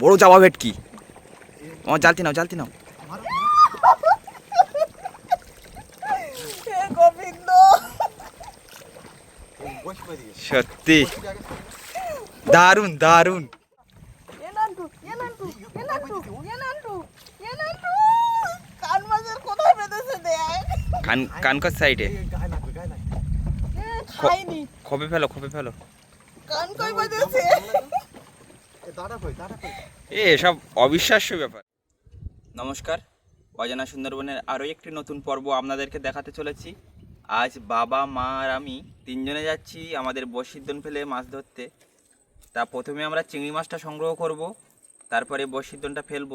বড় চাপা ভেটকি। আমার জালতি নাও জালতি নাও। সত্যি। দারুণ দারুণ কান কানকর সাইডে। খপে ফেলো খপে ফেলো। কান কই বেঁধেছে এ এসব অবিশ্বাস্য ব্যাপার। নমস্কার, অজানা সুন্দরবনের আরও একটি নতুন পর্ব আপনাদেরকে দেখাতে চলেছি। আজ বাবা, মা আর আমি তিনজনে যাচ্ছি আমাদের বসিদ্দন ফেলে মাছ ধরতে। তা প্রথমে আমরা চিংড়ি মাছটা সংগ্রহ করব, তারপরে বসিদ্দনটা ফেলব।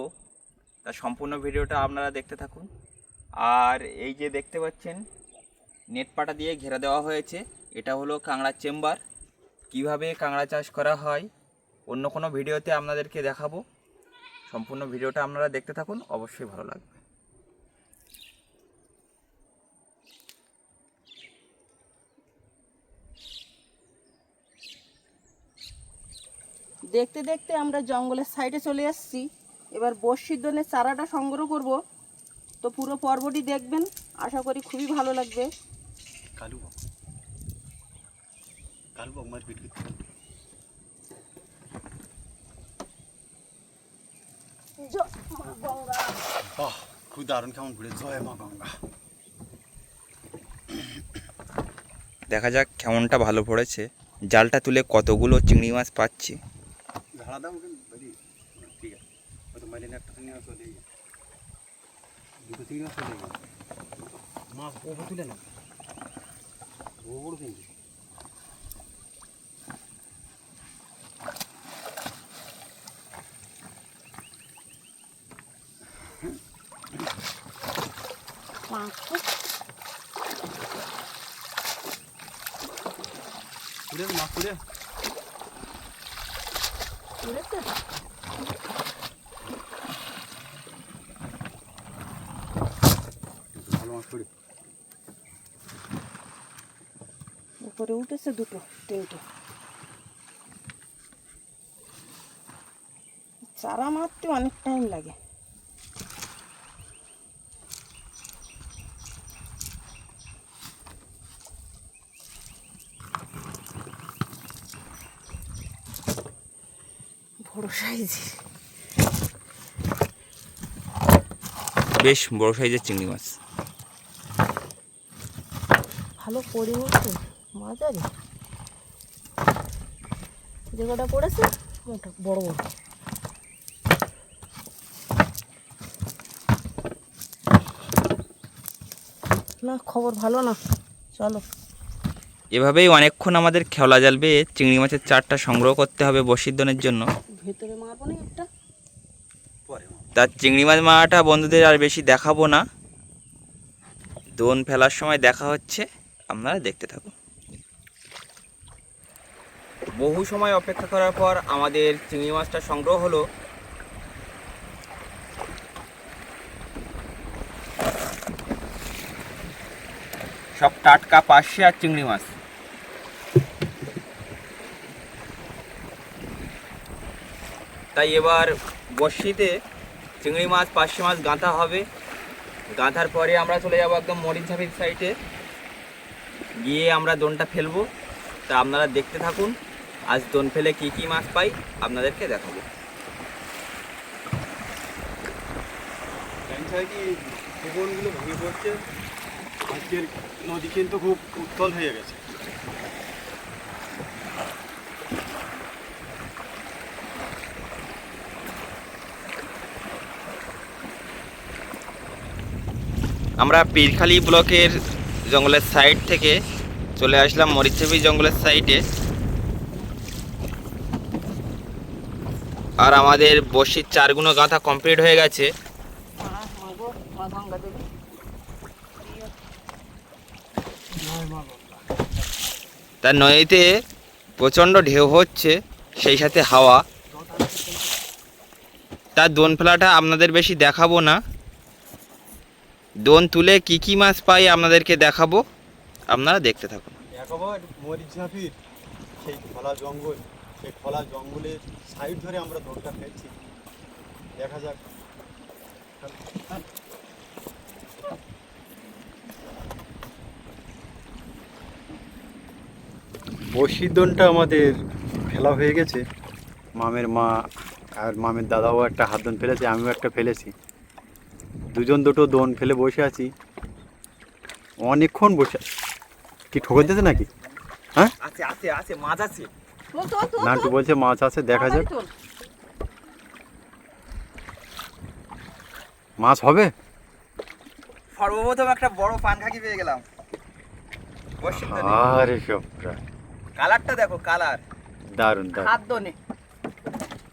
তা সম্পূর্ণ ভিডিওটা আপনারা দেখতে থাকুন। আর এই যে দেখতে পাচ্ছেন নেট পাটা দিয়ে ঘেরা দেওয়া হয়েছে। এটা হলো কাংড়া চেম্বার। কীভাবে কাংড়া চাষ করা হয় অন্য কোনো ভিডিওতে আপনাদেরকে দেখাবো। সম্পূর্ণ ভিডিওটা আপনারা দেখতে থাকুন অবশ্যই ভালো লাগবে। দেখতে দেখতে আমরা জঙ্গলের সাইডে চলে আসছি। এবার বর্ষির জন্য চারাটা সংগ্রহ করব। তো পুরো পর্বটি দেখবেন আশা করি খুবই ভালো লাগবে। কালু কালু বাহ খুব দারুণ কেমন ঘুরে জয় মা গঙ্গা। দেখা যাক কেমনটা ভালো পড়েছে। জালটা তুলে কতগুলো চিংড়ি মাছ পাচ্ছি। মাছ চলে গেছে মাছ গেছে মাছ মাছ তুলে ভালো মাছ উপরে উঠেছে দুটো তিনটে। চারা মারতে অনেক টাইম লাগে। বড় সাইজের। বেশ বড় সাইজের চিংড়ি মাছ। ভালো পড়ে উঠছে? মাঝারি? যে কটা পড়েছে? মোটা বড় বড়। না খবর ভালো না। চলো। এভাবেই অনেকক্ষণ আমাদের খেওলা জাল বেয়ে চিংড়ি মাছের চারটা সংগ্রহ করতে হবে বসিদ্ধনের জন্য। ভেতরে মারবো না একটা? তার চিংড়ি মাছ মারাটা বন্ধুদের আর বেশি দেখাবো না। দোন ফেলার সময় দেখা হচ্ছে আপনারা দেখতে থাকুন। বহু সময় অপেক্ষা করার পর আমাদের চিংড়ি মাছটা সংগ্রহ হলো। সব টাটকা পার্শে আর চিংড়ি মাছ। তাই এবার বর্ষিতে চিংড়ি মাছ, পার্শে মাছ গাঁথা হবে। গাঁথার পরে আমরা চলে যাব একদম মরিচঝাপির সাইডে গিয়ে আমরা দোনটা ফেলব। তা আপনারা দেখতে থাকুন, আজ দোন ফেলে কি কি মাছ পাই, আপনাদেরকে দেখাবো। ভেঙে পড়ছে। আজকের নদী কিন্তু খুব উত্তল হয়ে গেছে। আমরা পীরখালি ব্লকের জঙ্গলের সাইড থেকে চলে আসলাম মরিচছবি জঙ্গলের সাইডে আর আমাদের বসির চারগুলো গাঁথা কমপ্লিট হয়ে গেছে। তার নদীতে প্রচণ্ড ঢেউ হচ্ছে, সেই সাথে হাওয়া। তার দোন ফেলাটা আপনাদের বেশি দেখাবো না। দোন তুলে কি কি মাছ পাই আপনাদেরকে দেখাবো। আপনারা দেখতে থাকুন। একবার মরিচ সেই খোলা জঙ্গল। সেই খোলা জঙ্গলের সাইড ধরে আমরা দৌড়টা ফেলছি দেখা যাক। বসির দোনটা আমাদের ফেলা হয়ে গেছে। মামের মা আর মামের দাদাও একটা হাত দোন ফেলেছে, আমিও একটা ফেলেছি। দুজন দুটো দোন ফেলে বসে আছি। অনেকক্ষণ বসে আছি। কি ঠোকর দিয়েছে নাকি? আছে আছে আছে মাছ আছে। নান্টু বলছে মাছ আছে দেখা যাক। মাছ হবে? সর্বপ্রথম একটা বড় পানখাকি পেয়ে গেলাম। আরে কালারটা দেখো কালার। দারুণ হাত দোনে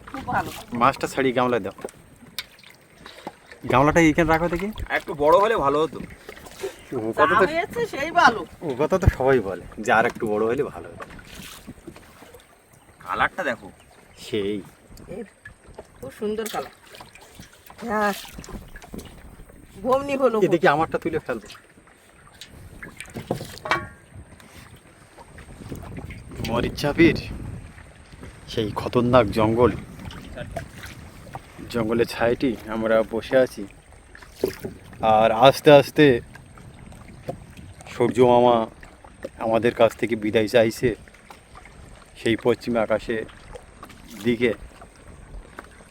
খুব ভালো। মাছটা ছাড়িয়ে গামলায় দাও। গামলাটা এইখানে রাখো দেখি। একটু বড় হলে ভালো হতো। ও কথা তো সেই ভালো। ও কথা তো সবাই বলে যে আর একটু বড় হলে ভালো হতো। কালারটা দেখো। সেই। খুব সুন্দর কালার। হ্যাঁ ঘুমনি হলো দেখি আমারটা তুলে ফেলব। মরিচ চাপির সেই খতরনাক জঙ্গল। জঙ্গলের ছায়াটি আমরা বসে আছি। আর আস্তে আস্তে সূর্য মামা আমাদের কাছ থেকে বিদায় চাইছে সেই পশ্চিম আকাশে দিকে।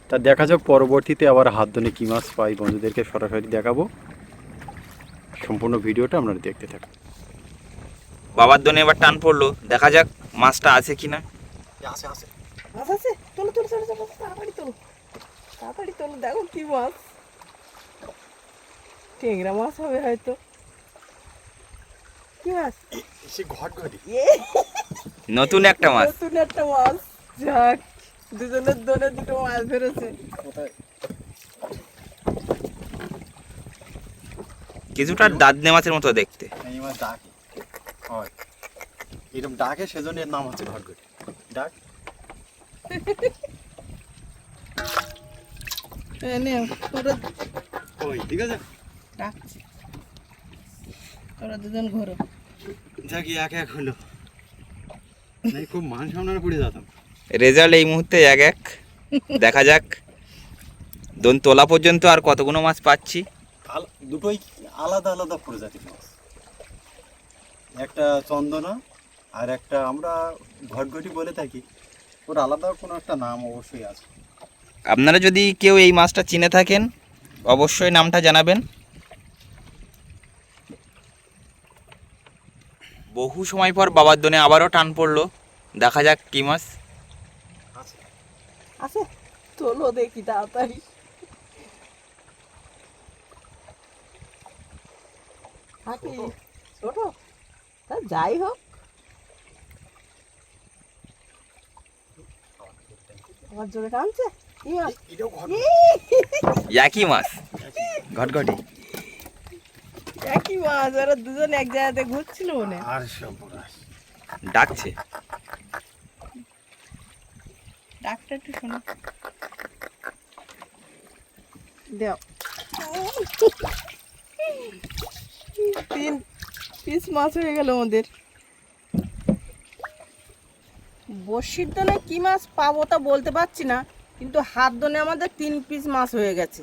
তা দেখা যাক পরবর্তীতে আবার হাত ধনে কী মাছ পাই বন্ধুদেরকে সরাসরি দেখাবো। সম্পূর্ণ ভিডিওটা আপনারা দেখতে থাকুন। বাবার দোনে এবার টান পড়ল দেখা যাক মাছটা আছে কিনা। আছে আছে। আছে? তোলো তোলো তোলো তোলো তাড়াতাড়ি তোলো। তাড়াতাড়ি তোলো দেখো কি মাছ। টেংরা মাছ হবে হয়তো। কি মাছ? সে ঘট ঘটি। নতুন একটা মাছ। নতুন একটা মাছ। যাক দুজনের দোনে দুটো মাছ বেরোছে কোথায়? কিছুটা দাদনে মাছের মতো দেখতে। এই মাছ ডাকে। হয়। এরকম ডাকে সেজন্য এর নাম হচ্ছে ঘট ঘটি। ডাক। ওই ঠিক আছে? ডাকছি তোরা দুজন ঘোরো। যাক এক এক হলো। নাই খুব মান সামনে পড়ে যেতাম। রেজাল্ট এই মুহূর্তে এক এক। দেখা যাক। দোন তোলা পর্যন্ত আর কতগুলো মাছ পাচ্ছি। আল- দুটোই আলাদা আলাদা প্রজাতির মাছ। একটা চন্দনা আর একটা আমরা ঘটঘটি বলে থাকি। ওর আলাদা কোনো একটা নাম অবশ্যই আছে। আপনারা যদি কেউ এই মাছটা চিনে থাকেন, অবশ্যই নামটা জানাবেন। বহু সময় পর বাবার দোনে আবারও টান পড়ল। দেখা যাক কি মাছ। আছে আছে তোলো দেখি তাড়াতাড়ি। তা যাই হোক। আমার জোরে টানছে? একই মাছ। ঘটঘটি। একই মাছ ওরা দুজন এক জায়গাতে ঘুরছিল মনে আর ডাকছে। ডাকটা একটু শোনো। দেও। তিন পিস মাছ হয়ে গেল আমাদের বড়শির দোনে কি মাছ পাবো তা বলতে পারছি না। কিন্তু হাত দোনে আমাদের তিন পিস মাছ হয়ে গেছে।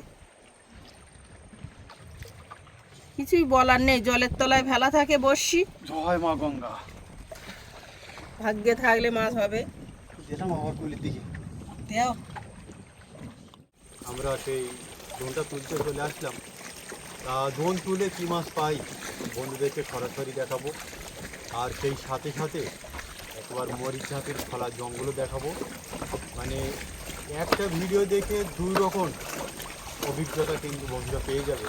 কিছুই বলার নেই জলের তলায় ফেলা থাকে বর্ষি জয় মা গঙ্গা। ভাগ্যে থাকলে মাছ হবে। যেতাম আবার গুলির দিকে। দেও। আমরা সেই দোনটা তুলতে চলে আসলাম। তা দোন তুলে কী মাছ পাই বন্ধুদেরকে সরাসরি দেখাবো। আর সেই সাথে সাথে একবার মরিচ ঝাঁপের খোলা জঙ্গলও দেখাবো। মানে একটা ভিডিও দেখে দুই রকম অভিজ্ঞতা কিন্তু বন্ধুরা পেয়ে যাবে।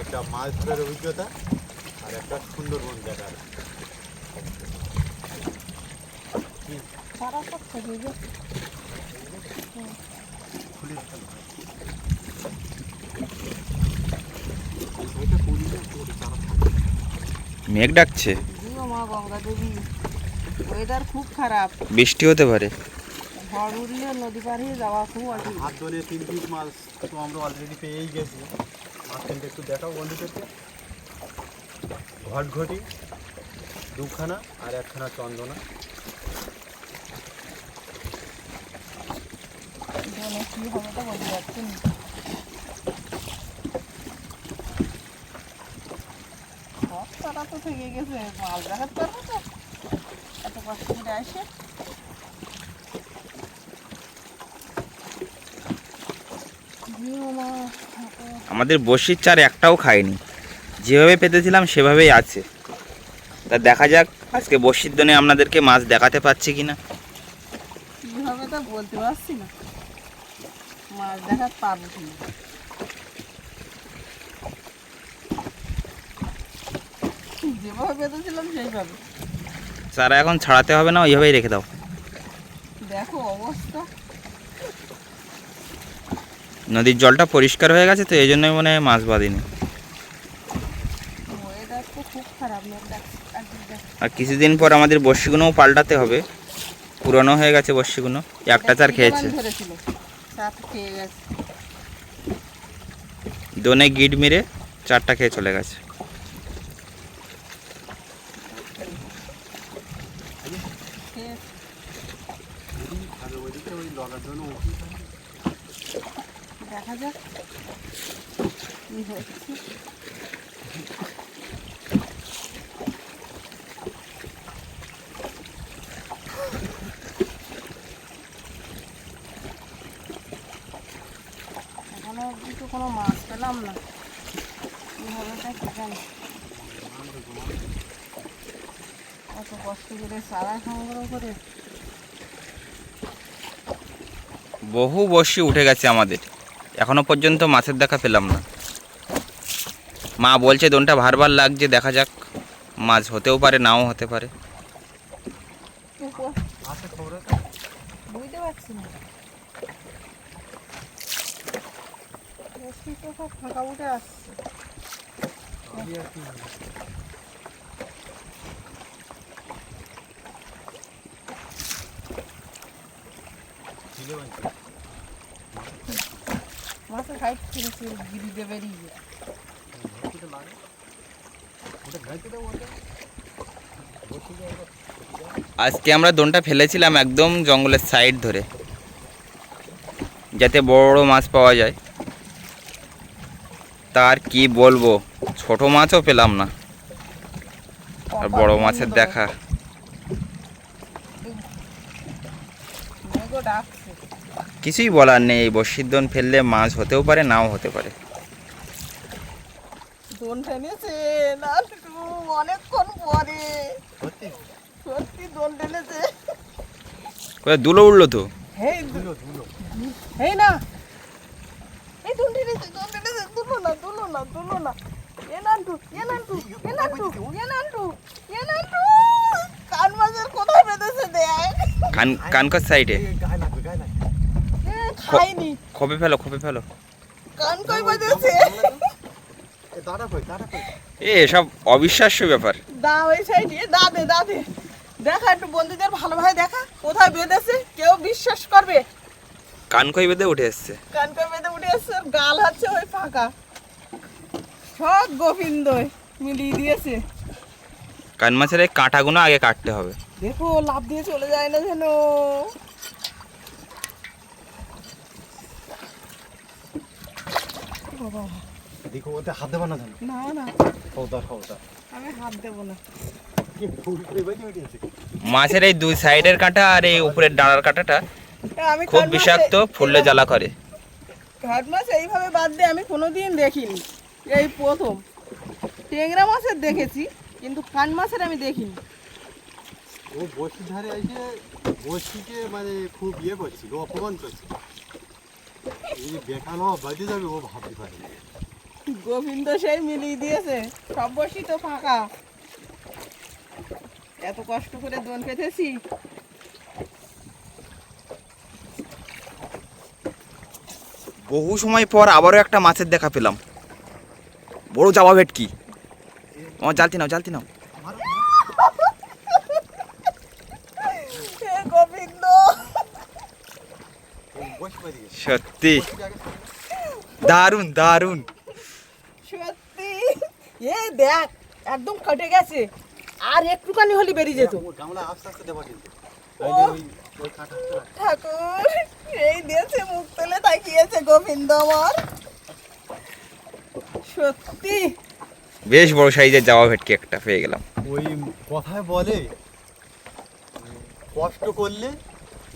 একটা মাছ ধরার অভিজ্ঞতা আর একটা সুন্দরবন দেখার। মেঘ ডাকছে। গঙ্গা দেবী। ওয়েদার খুব খারাপ। বৃষ্টি হতে পারে। ঝড় উঠলে নদী পার হয়ে যাওয়া খুব অসুবিধা হাত ধরে তিন পিস মাছ তো আমরা অলরেডি পেয়েই গেছি। মাছ একটু দেখাও বন্ধুদেরকে। ঘটঘটি দুখানা আর একখানা চন্দনা। না কি হবে তো বলতে পারছি তারা তো থেকে গেছে মাছ দেখাতে পারব তো। এত কষ্ট করে আসে দিও না, এত আমাদের বসির চার একটাও খায়নি যেভাবে পেতেছিলাম সেভাবেই আছে। তা দেখা যাক আজকে বসির দনে আপনাদেরকে মাছ দেখাতে কিনা। বলতে পারছি না। মাছ কিনা। যেভাবে বেঁধেছিলাম সেইভাবে। চারা এখন ছাড়াতে হবে না ওইভাবেই রেখে দাও। দেখো অবস্থা। নদীর জলটা পরিষ্কার হয়ে গেছে তো এই জন্যই মনে হয় মাছ বাঁধিনি। আর কিছুদিন পর আমাদের বর্ষিগুলোও পাল্টাতে হবে। পুরনো হয়ে গেছে বর্ষিগুলো একটা চার খেয়েছে। দোনে গিট মেরে চারটা খেয়ে চলে গেছে খেয়ে আর ওইদিকে ওই লগার জন্য দেখা যাক। কি অবধি কোনো মাছ পেলাম না। কি হবে তা কি কত কষ্ট করে চারা সংগ্রহ করে। বহু বর্ষি উঠে গেছে আমাদের। এখনও পর্যন্ত মাছের দেখা পেলাম না। মা বলছে দোনটা ভারবার লাগছে দেখা যাক। মাছ হতেও পারে নাও হতে পারে। ফাঁকা উঠে আসছে আমি আর কি ছিলে বানছে মাছের হাইট ফিরেছে গিরিতে বেরিয়ে আজকে আমরা দোনটা ফেলেছিলাম একদম জঙ্গলের সাইড ধরে যাতে বড় মাছ পাওয়া যায়। তার কি বলব ছোট মাছও পেলাম না আর বড় মাছের দেখা। ডাকছে। কিছুই বলার নেই এই বর্ষির দোন ফেললে মাছ হতেও পারে নাও হতে পারে। দোন টেনেছে না অনেকক্ষণ পরে। সত্যি? দোন টেনেছে। কোথায় দুলো উঠল তো? হেই না। এই দোন টেনেছে দোন টেনেছে তুলো না তুলো না তুলো না। এ নান্টু এ নান্টু এ নান্টু এ নান্টু এ নান্টু। কান মাছের কোথায় বেঁধেছে দেখ। কান কানকর সাইডে এই গায়ে লাগবে গায়ে লাগবে এ, খাইনি। খোপে ফেলো খোপে ফেলো। কান কই বেঁধেছে এ দাদা কই দাদা কই? এ এসব অবিশ্বাস্য ব্যাপার। দা ওই সাইডে দা দে দা দে। দেখা একটু বন্ধুদের ভালোভাবে দেখা। কোথায় বেঁধেছে? কেউ বিশ্বাস করবে? কানকই বেঁধে উঠে এসছে। কান কই বেঁধে উঠে এসছে আর গাল হচ্ছে ওই ফাঁকা। সব গোবিন্দ মিলিয়ে দিয়েছে। কান মাছের এই কাঁটাগুলো আগে কাটতে হবে। দেখো লাভ দিয়ে চলে যায় না যেন। বাবা, দেখো ওতে হাত দেবা না জানো? না না। খবরদার খবরদার। আমি হাত দেবো না। কি ফুল করে বাইতে উঠেছে মাছের এই দুই সাইডের কাঁটা আর এই উপরের ডাঁড়ার কাঁটাটা খুব বিষাক্ত ফুললে জ্বালা করে। ঘাট মাছ এইভাবে বাদ দিয়ে আমি কোনোদিন দেখিনি। এই প্রথম। টেংরা মাছের দেখেছি কিন্তু কান মাছের আমি দেখিনি। ও বসির ধারে এসে বসিকে মানে খুব ইয়ে করছিল অপমান করছিল এই বেকানো বাজে যাবে ও ভাবতে পারে গোবিন্দ সেই মিলিয়ে দিয়েছে সব বসি তো ফাঁকা। এত কষ্ট করে দোন পেতেছি বহু সময় পর আবারও একটা মাছের দেখা পেলাম। বড় জামা ভেটকি আমার জালতি নাও জালতি নাও হে গোবিন্দ বসে বাজে গেছে সত্যি। দারুণ দারুণ। সত্যি? এ দেখ একদম কেটে গেছে। আর একটুখানি হলে বেরিয়ে যেত। ঠাকুর এই দিয়েছে মুখ তুলে তাকিয়েছে গোবিন্দ আমার সত্যি। বেশ বড় সাইজের জাওয়া ভেটকি একটা পেয়ে গেলাম। ওই কথায় বলে কষ্ট করলে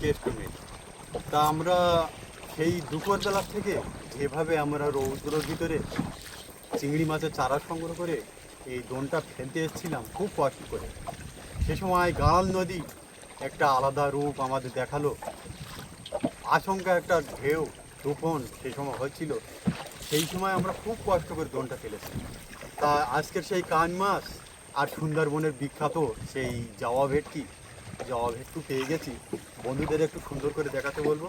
কেষ্ট নেই তা আমরা সেই দুপুরবেলা থেকে যেভাবে আমরা রৌদ্রর ভিতরে চিংড়ি মাছের চারা সংগ্রহ করে এই দোনটা ফেলতে এসেছিলাম খুব কষ্ট করে। সে সময় গাঁড়াল নদী একটা আলাদা রূপ আমাদের দেখাল। আশঙ্কা একটা ঢেউ তুফন সেই সময় হচ্ছিল। সেই সময় আমরা খুব কষ্ট করে দোনটা ফেলেছি। তা আজকের সেই কান মাছ আর সুন্দরবনের বিখ্যাত সেই জাওয়া ভেটকি জাওয়া ভেটকু পেয়ে গেছি। বন্ধুদের একটু সুন্দর করে দেখাতে বলব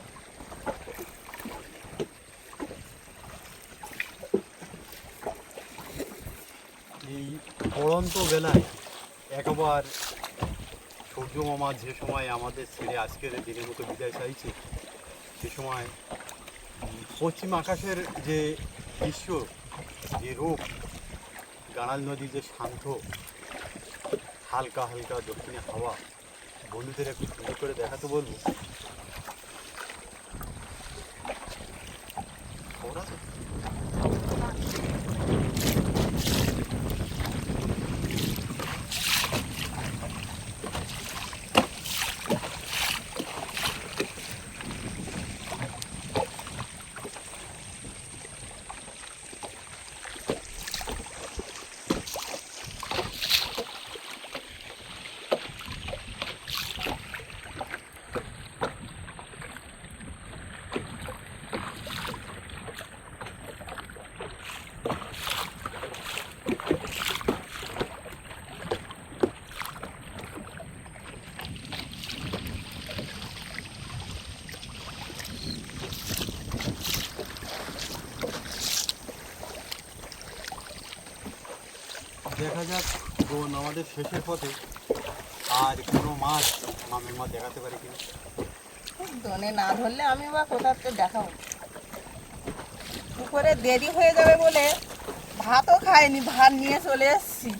এই পড়ন্ত বেলায় একবার সূর্য মামা যে সময় আমাদের ছেড়ে আজকের দিনের মতো বিদায় চাইছে, সে সময় পশ্চিম আকাশের যে দৃশ্য, যে রূপ, গাড়াল নদী যে শান্ত, হালকা হালকা দক্ষিণে হাওয়া, বন্ধুদের একটু সুন্দর করে দেখাতে বলব খবর আছে? দেখা যাক বোন আমাদের শেষের পথে আর কোনো মাছ মামের মা দেখাতে পারে কিনা? দনে না ধরলে আমি বা কোথাতে দেখাবো? দুপুরে দেরি হয়ে যাবে বলে ভাতও খাইনি, ভাত নিয়ে চলে এসেছি।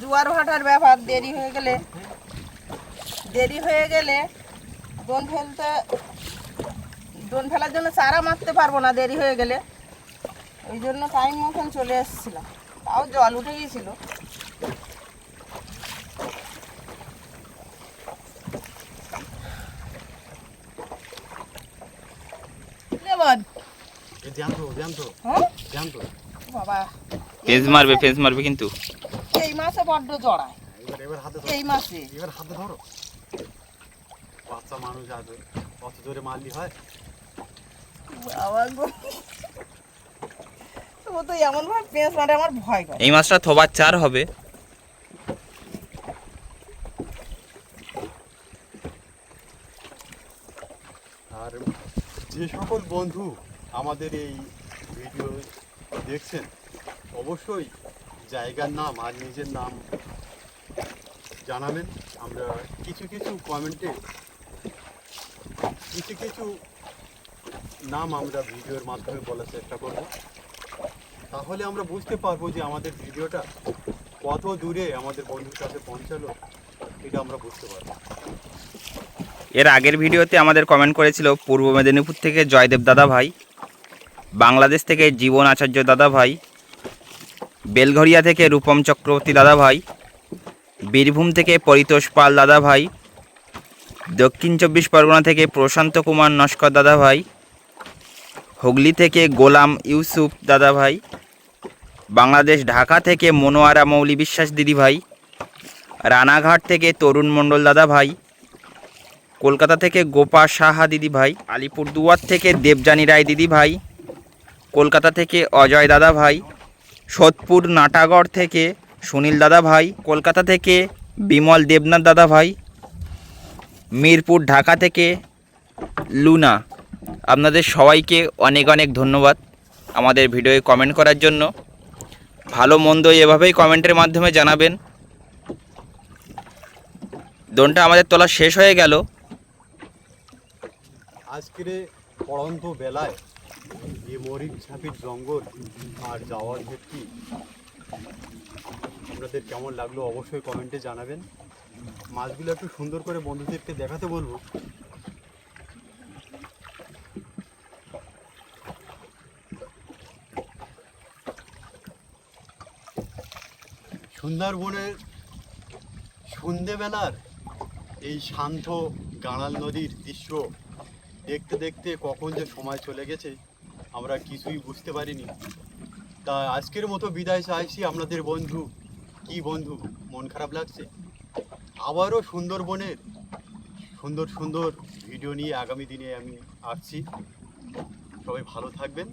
জোয়ার ভাটার ব্যাপার, দেরি হয়ে গেলে। দেরি হয়ে গেলে দোন ফেলতে, দোন ফেলার জন্য চারা মারতে পারব না দেরি হয়ে গেলে। ওই জন্য টাইম মতন চলে এসেছিলাম। তাও জল উঠে গিয়েছিল। মারবে ফেন্স মারবে কিন্তু। এই মাছে বড্ড জড়ায়। এবার এবার হাতে ধরো। এই মাছে। এবার হাতে ধরো। বাচ্চা মানুষ আছে অত জোরে মারলি হয়। বাবা গো। ও তো এমন ভাবে পেঁচ মারে আমার ভয় করে। এই মাছটা থবার চার হবে। আর যে সকল বন্ধু আমাদের এই ভিডিও দেখছেন, অবশ্যই জায়গার নাম আর নিজের নাম জানাবেন আমরা কিছু কিছু কমেন্টে কিছু কিছু নাম আমরা ভিডিওর মাধ্যমে বলার চেষ্টা করব। তাহলে আমরা বুঝতে পারব যে আমাদের ভিডিওটা কত দূরে আমাদের বন্ধুর কাছে পৌঁছালো, এটা আমরা বুঝতে পারব। এর আগের ভিডিওতে আমাদের কমেন্ট করেছিল পূর্ব মেদিনীপুর থেকে জয়দেব দাদা ভাই। বাংলাদেশ থেকে জীবন আচার্য দাদা ভাই বেলঘরিয়া থেকে রূপম চক্রবর্তী দাদা ভাই, বীরভূম থেকে পরিতোষ পাল দাদা ভাই, দক্ষিণ চব্বিশ পরগনা থেকে প্রশান্ত কুমার নস্কর দাদা ভাই, হুগলি থেকে গোলাম ইউসুফ দাদা ভাই, বাংলাদেশ ঢাকা থেকে মনোয়ারা মৌলি বিশ্বাস দিদি ভাই, রানাঘাট থেকে তরুণ মণ্ডল দাদা ভাই, কলকাতা থেকে গোপা সাহা দিদি ভাই, আলিপুরদুয়ার থেকে দেবযানী রায় দিদি ভাই কলকাতা থেকে অজয় দাদা ভাই, সোদপুর নাটাগড় থেকে সুনীল দাদা ভাই, কলকাতা থেকে বিমল দেবনাথ দাদা ভাই, মিরপুর ঢাকা থেকে লুনা। আপনাদের সবাইকে অনেক অনেক ধন্যবাদ আমাদের ভিডিওয়ে কমেন্ট করার জন্য। ভালো মন্দ এভাবেই কমেন্টের মাধ্যমে জানাবেন। দোনটা আমাদের তোলা শেষ হয়ে গেল। আজকের পড়ন্ত বেলায় এই মরিচ ছাপির জঙ্গল আর যাওয়ার ক্ষেত্রে আপনাদের কেমন লাগল অবশ্যই কমেন্টে জানাবেন। মাছগুলো একটু সুন্দর করে বন্ধুদেরকে দেখাতে বলব। সুন্দরবনের সন্ধেবেলার এই শান্ত গাঁড়াল নদীর দৃশ্য দেখতে দেখতে কখন যে সময় চলে গেছে, আমরা কিছুই বুঝতে পারিনি। তা আজকের মতো বিদায় চাইছি আপনাদের বন্ধু। কি বন্ধু? মন খারাপ লাগছে? আবারও সুন্দরবনের সুন্দর সুন্দর ভিডিও নিয়ে আগামী দিনে আমি আসছি। সবাই ভালো থাকবেন।